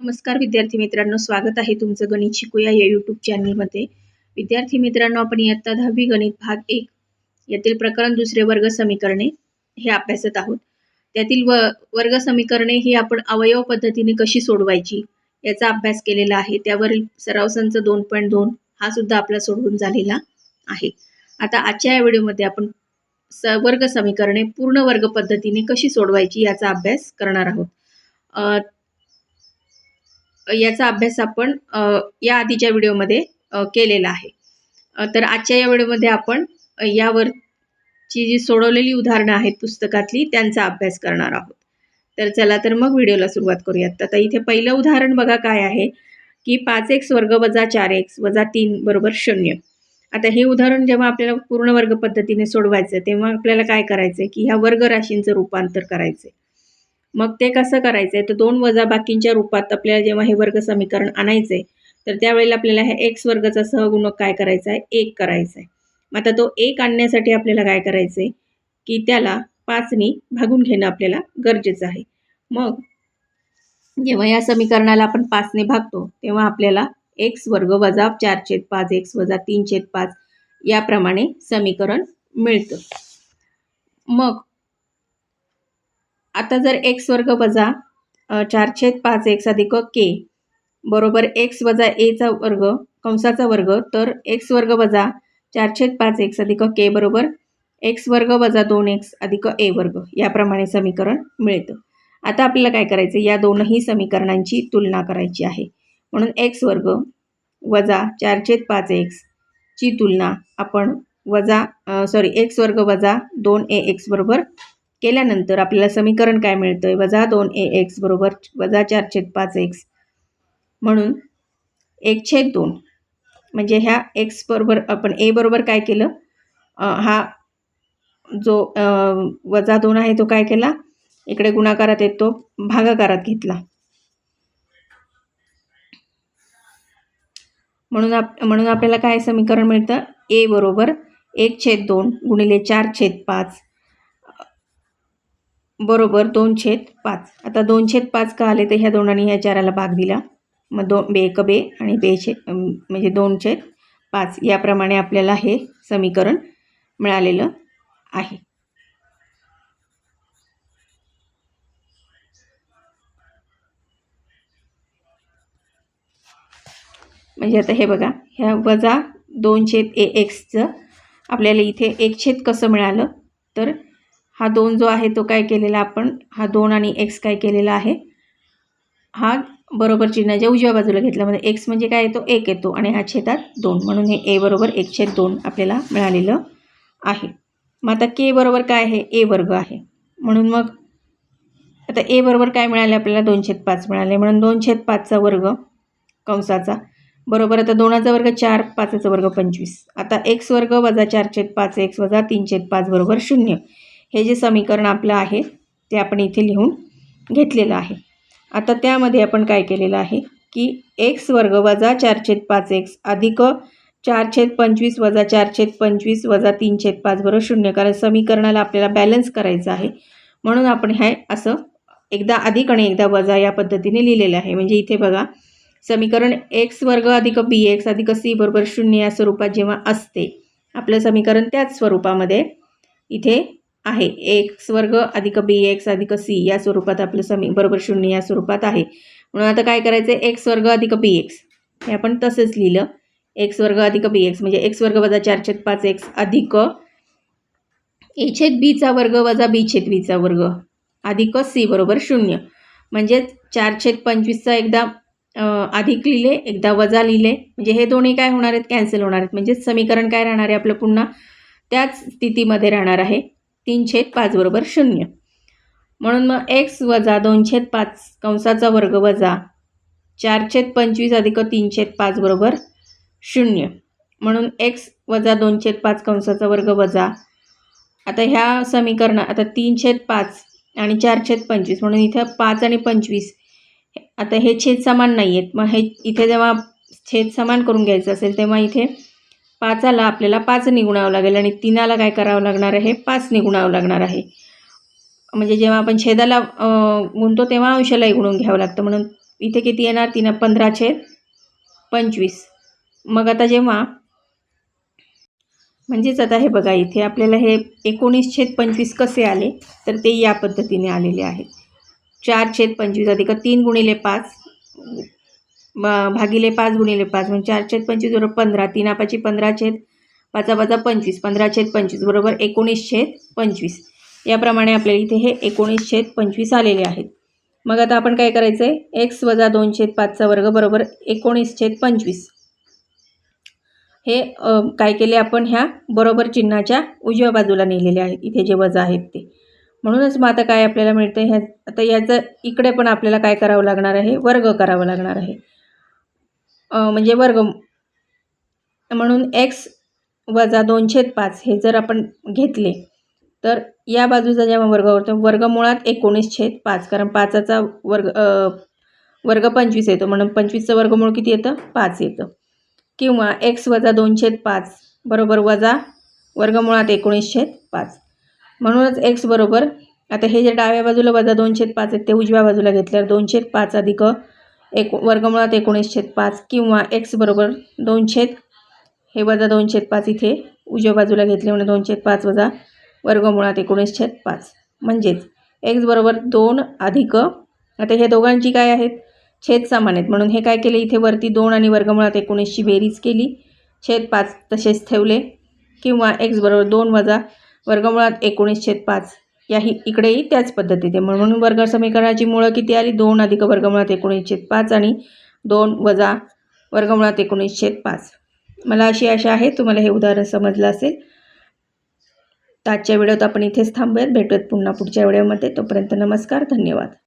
नमस्कार विद्यार्थी मित्रांनो स्वागत आहे तुमचं गणित शिकूया या यूट्यूब चॅनलमध्ये विद्यार्थी मित्रांनो आपण इयत्ता दहावी गणित भाग एक यातील प्रकरण दुसरे वर्ग समीकरणे हे अभ्यासत आहोत. त्यातील व वर्ग समीकरणे ही आपण अवयव पद्धतीने कशी सोडवायची याचा अभ्यास केलेला आहे. त्यावरील सराव संच दोन पॉईंट दोन हा सुद्धा आपला सोडवून झालेला आहे. आता आजच्या या व्हिडिओमध्ये आपण स वर्ग समीकरणे पूर्ण वर्ग पद्धतीने कशी सोडवायची याचा अभ्यास करणार आहोत. याचा अभ्यास आपण या आधीच्या व्हिडिओमध्ये केलेला आहे. तर आजच्या या व्हिडिओमध्ये आपण यावरची जी सोडवलेली उदाहरणं आहेत पुस्तकातली त्यांचा अभ्यास करणार आहोत. तर चला तर मग व्हिडिओला सुरुवात करूयात. आता इथे पहिलं उदाहरण बघा काय आहे की पाच एक्स वर्ग वजा चार एक्स वजा तीन बरोबर शून्य. आता हे उदाहरण जेव्हा आपल्याला पूर्ण वर्ग पद्धतीने सोडवायचं तेव्हा आपल्याला काय करायचं आहे की ह्या वर्ग राशींचं रूपांतर करायचं आहे मग ते कसं करायचं आहे तर दोन वजाबाकींच्या रूपात आपल्याला जेव्हा हे वर्ग समीकरण आणायचं आहे तर त्यावेळेला आपल्याला ह्या एक्स वर्गाचा सहगुणक काय करायचा आहे? एक करायचा आहे. मग आता तो एक आणण्यासाठी आपल्याला काय करायचं आहे की त्याला पाचनी भागून घेणं आपल्याला गरजेचं आहे. मग जेव्हा या समीकरणाला आपण पाचने भागतो तेव्हा आपल्याला एक्स वर्ग वजा चार छेद पाच एक्स वजा तीन छेद पाच याप्रमाणे समीकरण मिळतं. मग आता जर एक्स वर्ग वजा चार छेद पाच एक्स अधिक के बरोबर एक्स वजा एचा वर्ग कंसाचा वर्ग तर एक्स वर्ग वजा चार छेद पाच एक्स अधिक के बरोबर एक्स वर्ग वजा दोन एक्स अधिक ए वर्ग. याप्रमाणे समीकरण मिळतं. आता आपल्याला काय करायचं? या दोनही समीकरणांची तुलना करायची आहे. म्हणून एक्स वर्ग वजा चार छेद पाच एक्सची तुलना आपण वजा सॉरी एक्स वर्ग वजा दोन ए एक्स बरोबर केल्यानंतर आपल्याला समीकरण काय मिळतं आहे वजा दोन ए एक्स बरोबर वजा चार छेद पाच एक्स. म्हणून एक छेद दोन. म्हणजे ह्या एक्स बरोबर आपण ए बरोबर काय केलं? हा जो वजा दोन आहे तो काय केला? इकडे गुणाकारात येतो भागाकारात घेतला. म्हणून आप म्हणून आपल्याला काय समीकरण मिळतं? ए बरोबर एक छेद दोन गुणिले चार छेद पाच. बरोबर दोन छेद पाच. आता दोन छेद पाच का आले तर ह्या दोनांनी ह्या चाराला भाग दिला. मग दोन बे एक बे आणि बे छेद म्हणजे दोन छेद पाच. याप्रमाणे आपल्याला हे समीकरण मिळालेलं आहे. म्हणजे आता हे बघा ह्या वजा दोन छेद ए एक्सचं आपल्याला इथे एक छेद कसं मिळालं? तर हा दोन जो आहे तो काय केलेला आपण हा दोन आणि एक्स काय केलेला आहे हा बरोबर चिन्हाच्या उजव्या बाजूला घेतला. म्हणजे एक्स म्हणजे काय येतो एक येतो आणि हा छेदात दोन. म्हणून हे ए बरोबर एक छेद दोन आपल्याला मिळालेलं आहे. मग आता के बरोबर काय आहे? ए वर्ग आहे. म्हणून मग आता ए बरोबर काय मिळाले? आपल्याला दोन छेद पाच मिळाले. म्हणून दोन छेद पाचचा वर्ग कंसाचा बरोबर. आता दोनाचा वर्ग चार पाचाचा वर्ग पंचवीस. आता एक्स वर्ग वजा चार छेद पाच एक्स वजा तीन छेद पाच बरोबर शून्य. हे जे समीकरण आपलं आहे ते आपण इथे लिहून घेतलेलं आहे. आता त्यामध्ये आपण काय केलेलं आहे की एक्स वर्ग वजा चार छेद पाच एक्स अधिक चार छेद पंचवीस वजा चार छेद पंचवीस वजा तीन छेद पाच बरोबर शून्य. कारण समीकरणाला आपल्याला बॅलन्स करायचं आहे. म्हणून आपण हे असं एकदा अधिक आणि एकदा वजा या पद्धतीने लिहिलेलं आहे. म्हणजे इथे बघा समीकरण एक्स वर्ग अधिक बी एक्स अधिक सी बरोबर शून्य या स्वरूपात जेव्हा असते आपलं समीकरण त्याच स्वरूपामध्ये इथे आहे. एक्स वर्ग अधिक बी एक्स अधिक सी या स्वरूपात आपलं समी बरोबर शून्य या स्वरूपात आहे. म्हणून आता काय करायचं आहे एक्स वर्ग अधिक बी एक्स हे आपण तसंच लिहिलं. एक्स वर्ग अधिक बी एक्स म्हणजे एक्स वर्ग वजा चार छेद पाच एक्स अधिक ए छेद बीचा वर्ग वजा बी छेद बीचा वर्ग. अधिक सी बरोबर शून्य. म्हणजेच चार छेद पंचवीसचा एकदा अधिक लिहिले एकदा वजा लिहिले. म्हणजे हे दोन्ही काय होणार आहेत? कॅन्सल होणार आहेत. म्हणजे समीकरण काय राहणार आहे आपलं पुन्हा? त्याच स्थितीमध्ये राहणार आहे. तीन छेद पाच बरोबर शून्य. म्हणून मग एक्स वजा दोन छेद पाच कंसाचा वर्ग वजा चार छेद पंचवीस अधिक तीन छेद पाच बरोबर शून्य. म्हणून एक्स वजा दोन छेद पाच कंसाचा वर्ग वजा आता ह्या समीकरण आता तीन छेद पाच आणि चार छेद पंचवीस म्हणून इथं पाच आणि पंचवीस आता हे छेद समान नाही आहेत मग हे इथे जेव्हा छेद समान करून घ्यायचं असेल तेव्हा इथे पाचाला आपल्याला पाच निगुणावं लागेल आणि तीनाला काय करावं लागणार आहे? पाच निगुणावं लागणार आहे. म्हणजे जेव्हा आपण छेदाला गुणतो तेव्हा अंशालाही गुणून घ्यावं लागतं. म्हणून इथे किती येणार? तिनं पंधरा छेद पंचवीस. मग आता जेव्हा म्हणजेच आता हे बघा इथे आपल्याला हे एकोणीस छेद पंचवीस कसे आले? तर ते या पद्धतीने आलेले आहेत चार छेद पंचवीस अधिक तीन गुणिले पाच भागिले पाच गुणिले पाच म्हणजे चार छेद पंचवीस बरोबर पंधरा. तीन आपाची पंधरा छेद पाचा पाचा पंचवीस. पंधरा छेद पंचवीस बरोबर एकोणीस छेद पंचवीस. याप्रमाणे आपल्याला इथे हे एकोणीस छेद पंचवीस आलेले आहेत. मग आता आपण काय करायचं आहे एक्स वजा दोन छेद पाचचा वर्ग बरोबर एकोणीस छेद पंचवीस. हे काय केले आपण? ह्या बरोबर चिन्हाच्या उजव्या बाजूला नेलेले आहेत. इथे जे वजा आहेत ते. म्हणूनच मग आता काय आपल्याला मिळतं ह्या आता याचं इकडे पण आपल्याला काय करावं लागणार आहे? वर्ग करावं लागणार आहे. म्हणजे वर्ग म्हणून एक्स वजा दोनशेत पाच हे जर आपण घेतले तर या बाजूचा जेव्हा वर्ग होतो वर्गमुळात एकोणीस छेद पाच कारण पाचाचा वर्ग वर्ग पंचवीस येतो म्हणून पंचवीसचं वर्गमूळ किती येतं? पाच येतं. किंवा एक्स वजा दोनशेत पाच बरोबर वजा वर्गमुळात एकोणीस छेद पाच. म्हणूनच एक्स बरोबर आता हे जे डाव्या बाजूला वजा दोन पाच आहेत ते उजव्या बाजूला घेतल्यावर दोन पाच अधिक एक वर्गमुळात एकोणीस छेद पाच किंवा एक्स बरोबर दोन छेद हे वजा दोन छेद पाच इथे उजव्या बाजूला घेतले म्हणजे दोन छेद पाच वजा वर्गमुळात एकोणीस छेद पाच. म्हणजेच एक्स बरोबर दोन अधिक आता हे दोघांची काय आहेत? छेद समान आहेत. म्हणून हे काय केले? इथे वरती दोन आणि वर्गमुळात एकोणीसची बेरीज केली. छेद पाच तसेच ठेवले. किंवा एक्स बरोबर दोन वजा वर्गमुळात एकोणीस छेद पाच. याही इकडेही त्याच पद्धतीने म्हणून वर्ग समीकरणाची मुळं किती आली? दोन अधिक वर्गमुळात एकोणीस छेद पाच आणि दोन वजा वर्गमुळात एकोणीस छेद पाच. मला अशी आशा आहे तुम्हाला हे उदाहरण समजलं असेल. आजच्या व्हिडिओत आपण इथेच थांबूयात. भेटूयात पुन्हा पुढच्या व्हिडिओमध्ये. तोपर्यंत नमस्कार धन्यवाद.